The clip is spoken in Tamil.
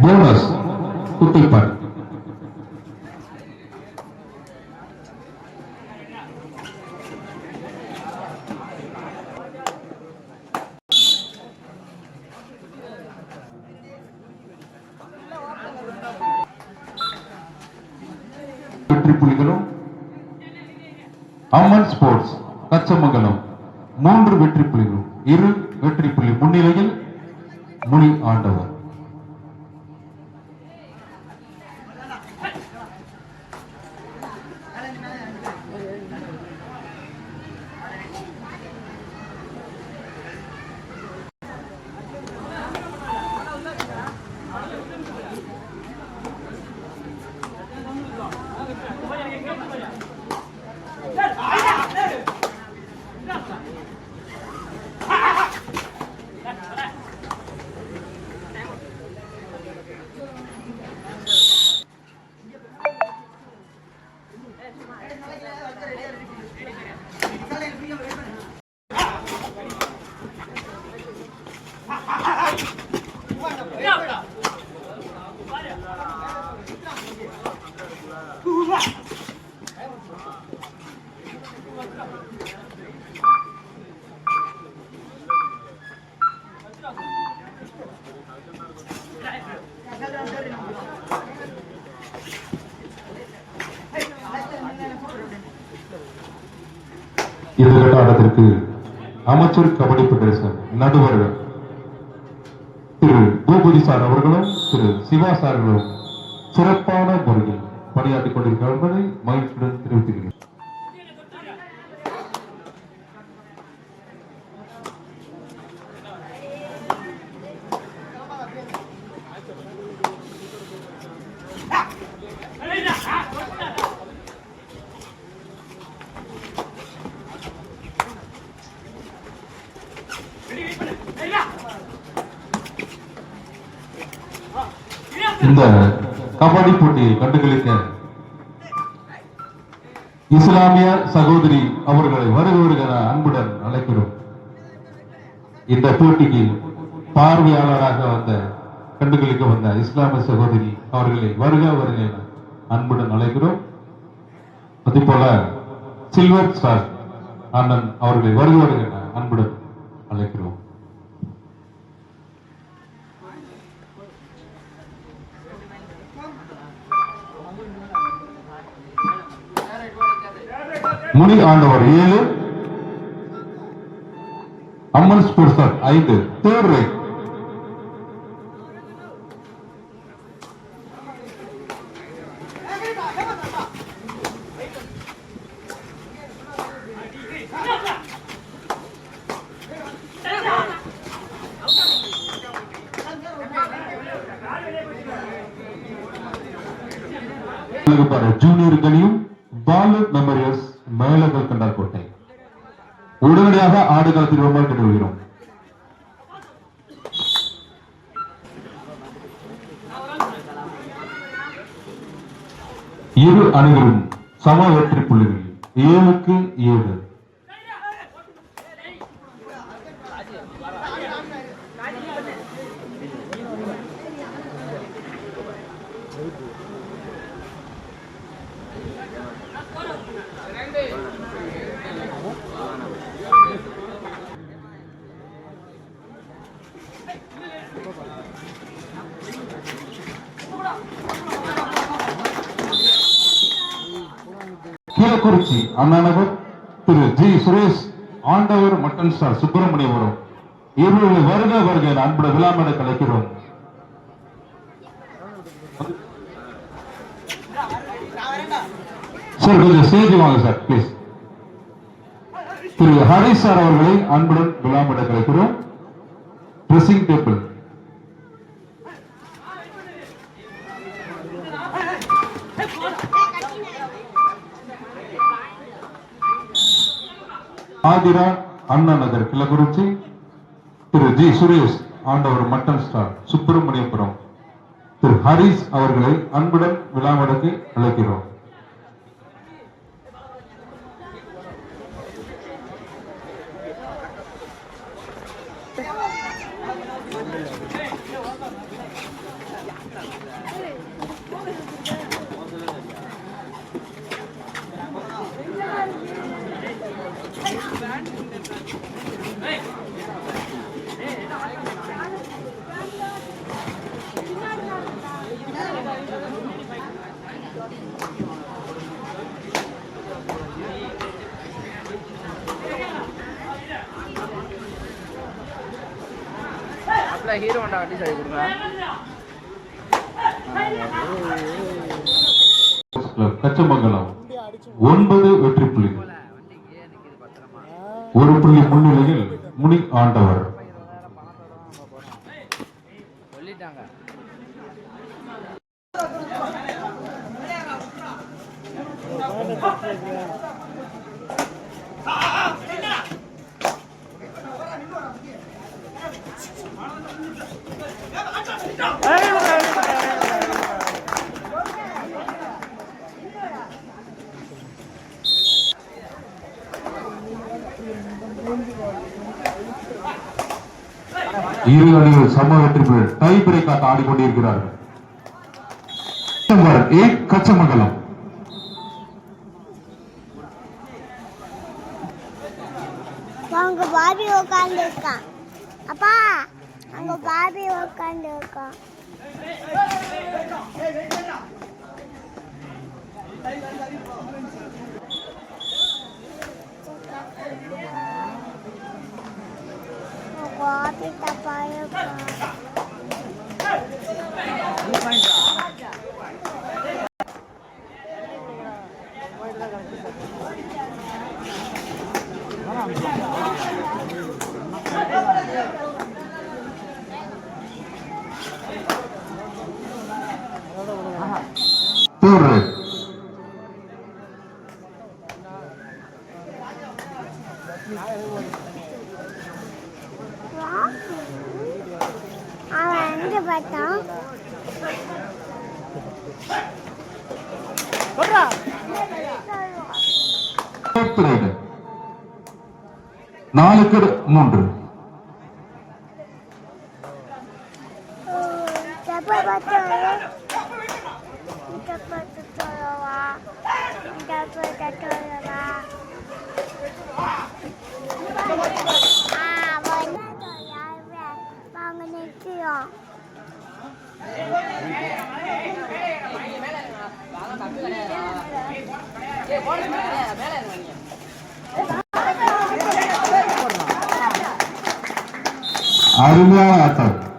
Bonas, tutupar. வெற்றி புலிகளும் அம்மன் ஸ்போர்ட்ஸ் கச்சமங்கலம் மூன்று வெற்றி புலிகளும் இரு வெற்றி புலி முன்னிலையில் முனி ஆண்டவர். இறுதிக்கட்ட அமைச்சர் கபடி பெடரேசன் நடுவர் திரு பூபதி சார் அவர்களும் திரு சிவா சார்களும் சிறப்பான முறையில் பணியாற்றிக் கொண்டிருக்கிறார் என்பதை மகிழ்ச்சியுடன் தெரிவித்துக்கிறேன் இந்த கபடி போட்டியை கண்டுகளிக்க இஸ்லாமிய சகோதரி அவர்களை வருக அன்புடன் அழைக்கிறோம். இந்த போட்டிக்கு பார்வையாளராக வந்த கண்டுகளிக்க வந்த இஸ்லாமிய சகோதரி அவர்களை வருக வருக அன்புடன் அழைக்கிறோம். அதே போல சில்வர் ஸ்டார் அண்ணன் அவர்களை வருக வருக அன்புடன் அழைக்கிறோம். முனி ஆண்டவர் ஏழு. அம்மன் ஸ்பெர்சர் ஐந்து. Third right. ஜூனியர் கனியும் பாலு மெமோரியல்ஸ். மேலகள் கண்டார் கோட்டை. உடனடியாக ஆடு களத்தில் ரொம்ப கண்டு வருகிறோம். இரு அணிகளும் சம வெற்றி புள்ளிகள் ஏழுக்கு ஏழு. Keezhakurichi Annanagar Thiru G Suresh Andavar mutton star Subramaniapuram. இவர்களை வருக வருக அன்புட அன்புடன் விழாமேட கலைக்கிறோம். சார் கொஞ்சம் ஸ்டேஜ் வாங்க sir please Thiru Harish sir அவர்களை அன்புடன் விழாமிட கிடைக்கிறோம் dressing table Aathira Anna Nagar Kilakurichi Thiru G Suresh Andavar mutton star Subramaniapuram. Thiru Haris அவர்களை அன்புடன் விழாமடக்கு அழைக்கிறோம். அப்படியே ஹீரோ ஹோண்டா வண்டி சரி கொடுங்க. கச்சமங்கலம். ஒன்பது வெற்றி புள்ளிகள் ஒரு புள்ளி முன்னிலையில் முனி ஆண்டவர். சொல்லிட்டாங்க. இரு அணிகள் சம வெற்றி புள்ளிகள் டை பிரேக் ஆட்ட ஆடிக்கொண்டிருக்கிறார்கள். Number eight Kachamangalam. அவங்க பாபி உட்கார்ந்து இருக்கான் அப்பா அங்க பாபி உட்காந்து இருக்கான் பாபி தப்பா இருக்கான் Third red. அவன் எங்க நாலுக்கு மூன்று Arunya Atat.